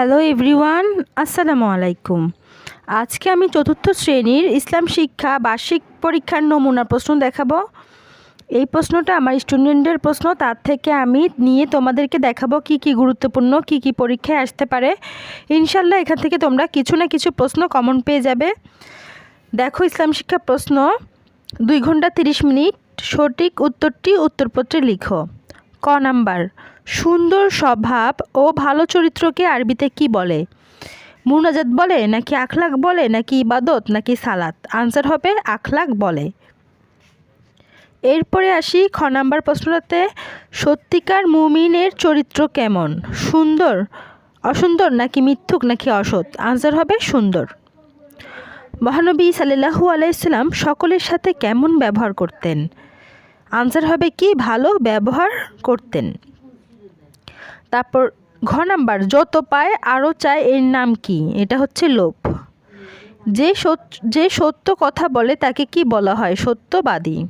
Hello everyone আসসালামু আলাইকুম আজকে আমি চতুর্থ শ্রেণির ইসলাম শিক্ষা বার্ষিক পরীক্ষার নমুনা প্রশ্ন দেখাবো। এই প্রশ্নটা আমার স্টুডেন্টের প্রশ্ন, তার থেকে আমি নিয়ে তোমাদেরকে দেখাবো কি কি গুরুত্বপূর্ণ, কি কি পরীক্ষায় আসতে পারে। ইনশাল্লাহ এখান থেকে তোমরা কিছু না কিছু প্রশ্ন কমন পেয়ে যাবে। দেখো, ইসলাম শিক্ষা প্রশ্ন, দুই ঘণ্টা তিরিশ মিনিট সঠিক উত্তরটি উত্তরপত্রে লিখো। ক নাম্বার সুন্দর স্বভাব ও ভালো চরিত্রকে আরবিতে কি বলে? মুনাজাত বলে, নাকি আখলাক বলে, নাকি ইবাদত, নাকি সালাত? আনসার হবে আখলাক বলে। এরপরে আসি খ নাম্বার প্রশ্নটাতে, সত্যিকার মুমিনের চরিত্র কেমন? সুন্দর, অসুন্দর, নাকি মিথ্যুক, নাকি অসৎ? আনসার হবে সুন্দর। মহানবী সাল্লাহু আলাইসাল্লাম সকলের সাথে কেমন ব্যবহার করতেন? আনসার হবে কি, ভালো ব্যবহার করতেন। তারপর ঘ নাম্বার, যত পায় আরও চায় এর নাম কি? এটা হচ্ছে লোভ। যে সত্য যে সত্য কথা বলে তাকে কি বলা হয়? সত্যবাদী।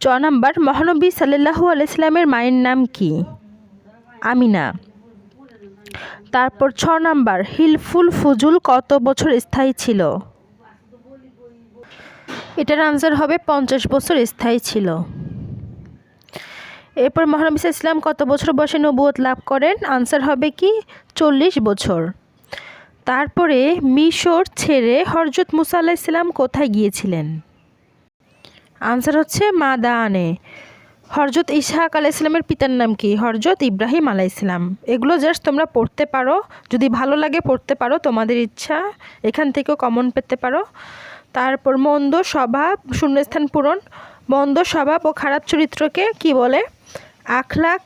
চ নাম্বার, মহানবী সাল্লাহু আলাইসাল্লামের মায়ের নাম কি? আমিনা। তারপর ছ নাম্বার, হিলফুল ফুজুল কত বছর স্থায়ী ছিল? এটার আনসার হবে পঞ্চাশ বছর স্থায়ী ছিল। এরপর মহানবী ইসলাম কত বছর বয়সে নবুয়ত লাভ করেন? আনসার হবে কি? চল্লিশ বছর। তারপরে মিশর ছেড়ে হরজত মুসা ইসলাম কোথায় গিয়েছিলেন? আনসার হচ্ছে মাদানে। হরজত ইসহাক আলাইসালামের পিতার নাম কি? হরজত ইব্রাহিম আলাহ ইসলাম এগুলো জাস্ট তোমরা পড়তে পারো। যদি ভালো লাগে পড়তে পারো, তোমাদের ইচ্ছা এখান থেকেও কমন পেতে পারো। তারপর মন্দ স্বভাব, শূন্যস্থান পূরণ। মন্দ স্বভাব ও খারাপ চরিত্রকে কি বলে? আখলাক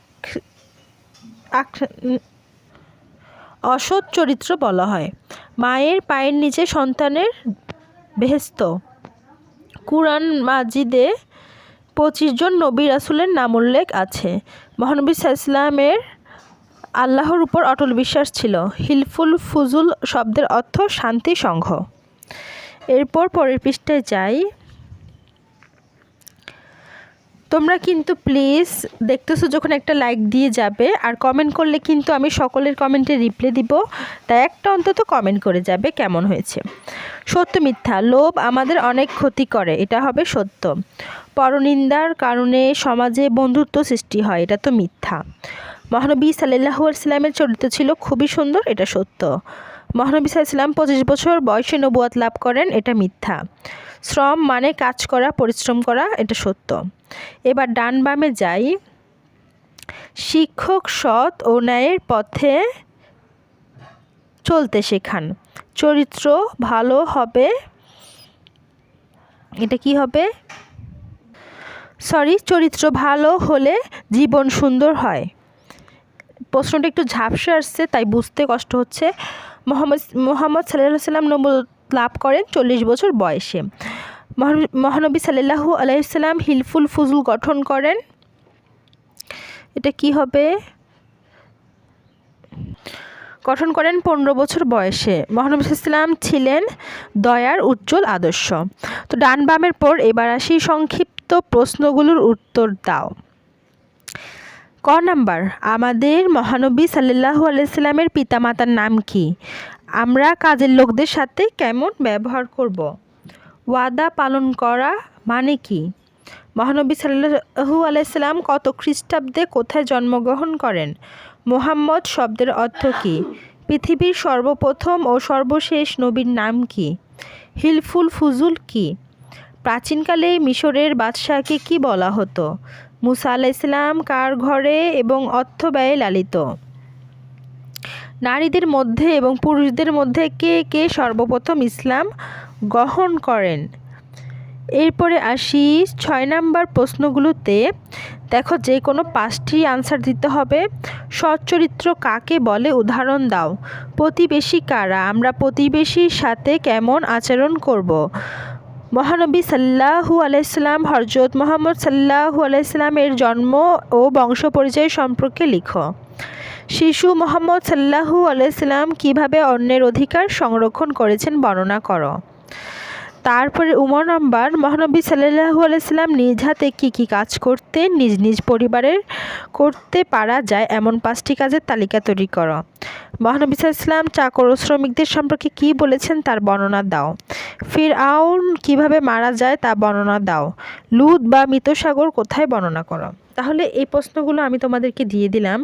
অসৎ চরিত্র বলা হয়। মায়ের পায়ের নিচে সন্তানের বেহেস্ত। কুরআন মাজিদে পঁচিশ জন নবী রাসুলের নাম উল্লেখ আছে। মহানবী ইসলামের আল্লাহর উপর অটল বিশ্বাস ছিল। হিলফুল ফুজুল শব্দের অর্থ শান্তি সংঘ। এরপর পরের পৃষ্ঠায় যাই। তোমরা কিন্তু প্লিজ দেখতেছো যখন একটা লাইক দিয়ে যাবে, আর কমেন্ট করলে কিন্তু আমি সকলের কমেন্টে রিপ্লাই দিব, তাই একটা অন্তত কমেন্ট করে যাবে কেমন হয়েছে। সত্য মিথ্যা, লোভ আমাদের অনেক ক্ষতি করে, এটা হবে সত্য। পরনিন্দার কারণে সমাজে বন্ধুত্ব সৃষ্টি হয়, এটা তো মিথ্যা। মহানবী সাল্লাহ সাল্লামের চরিত্র ছিল খুবই সুন্দর, এটা সত্য। মহানবী সাল্লাম পঁচিশ বছর বয়সে নবুয়াত লাভ করেন, এটা মিথ্যা। শ্রম মানে কাজ করা, পরিশ্রম করা, এটা সত্য। এবার ডান বামে যাই। শিক্ষক সৎ ও ন্যায়ের পথে চলতে শেখান। চরিত্র ভালো হবে, এটা কি হবে? সরি, চরিত্র ভালো হলে জীবন সুন্দর হয়। প্রশ্নটা একটু ঝাপসে আসছে, তাই বুঝতে কষ্ট হচ্ছে। মোহাম্মদ মোহাম্মদ সাল্লাহ সাল্লাম নব লাভ করেন চল্লিশ বছর বয়সে। মহানবী সাল্লাহু আলাইসাল্লাম হিলফুল ফুজুল গঠন করেন। এটা কি হবে? গঠন করেন পনেরো বছর বয়সে। মহানবী ইসলাম ছিলেন দয়ার উজ্জ্বল আদর্শ। তো ডান বামের পর এবার আসি সংক্ষিপ্ত প্রশ্নগুলোর উত্তর দাও। ক নাম্বার, আমাদের মহানবী সাল্লাহু আলাইসাল্লামের পিতামাতার নাম কি? আমরা কাজের লোকদের সাথে কেমন ব্যবহার করব। ওয়াদা পালন করা মানে কি? মহানবী সাল্লাহু আলাইসাল্লাম কত খ্রিস্টাব্দে কোথায় জন্মগ্রহণ করেন? মোহাম্মদ শব্দের অর্থ কী? পৃথিবীর সর্বপ্রথম ও সর্বশেষ নবীর নাম কি? হিলফুল ফুজুল কি? প্রাচীনকালে মিশরের বাদশাহকে কি বলা হতো? মুসা আলাইসাল্লাম কার ঘরে এবং অর্থ ব্যয়ে লালিত? নারীদের মধ্যে এবং পুরুষদের মধ্যে কে কে সর্বপ্রথম ইসলাম গ্রহণ করেন? এরপরে আসি ছয় নাম্বার প্রশ্নগুলোতে। দেখো, যে কোনো পাঁচটি আনসার দিতে হবে। সচ্চরিত্র কাকে বলে? উদাহরণ দাও। প্রতিবেশী কারা? আমরা প্রতিবেশীর সাথে কেমন আচরণ করব। মহানবী সাল্লাহু আলাইসাল্লাম হরজত মোহাম্মদ সাল্লাহু আলাইসাল্লামের জন্ম ও বংশ পরিচয় সম্পর্কে লিখো। শিশু মোহাম্মদ সাল্লাহু আলাইসাল্লাম কীভাবে অন্যের অধিকার সংরক্ষণ করেছেন বর্ণনা করো। তারপরে উমর নম্বর, মহানবী সাল্লাহু আলাইসাল্লাম নিজ হাতে কী কী কাজ করতেন নিজ নিজ পরিবারের করতে পারা যায় এমন পাঁচটি কাজের তালিকা তৈরি করো। মহানবী সাল্লাম চাকর ও শ্রমিকদের সম্পর্কে কী বলেছেন তার বর্ণনা দাও। ফির আউন কীভাবে মারা যায় তা বর্ণনা দাও। লুদ বা মৃতসাগর কোথায় বর্ণনা করো। তাহলে এই প্রশ্নগুলো আমি তোমাদেরকে দিয়ে দিলাম।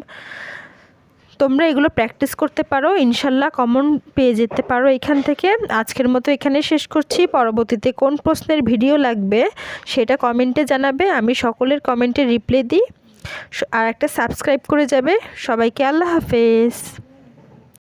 তোমরা এগুলো প্র্যাকটিস করতে পারো, ইনশাল্লাহ কমন পেয়ে যেতে পারো এখান থেকে। আজকের মতো এখানে শেষ করছি। পরবর্তীতে কোন প্রশ্নের ভিডিও লাগবে সেটা কমেন্টে জানাবে। আমি সকলের কমেন্টে রিপ্লাই দিই। আর একটা সাবস্ক্রাইব করে যাবে। সবাইকে আল্লাহ হাফেজ।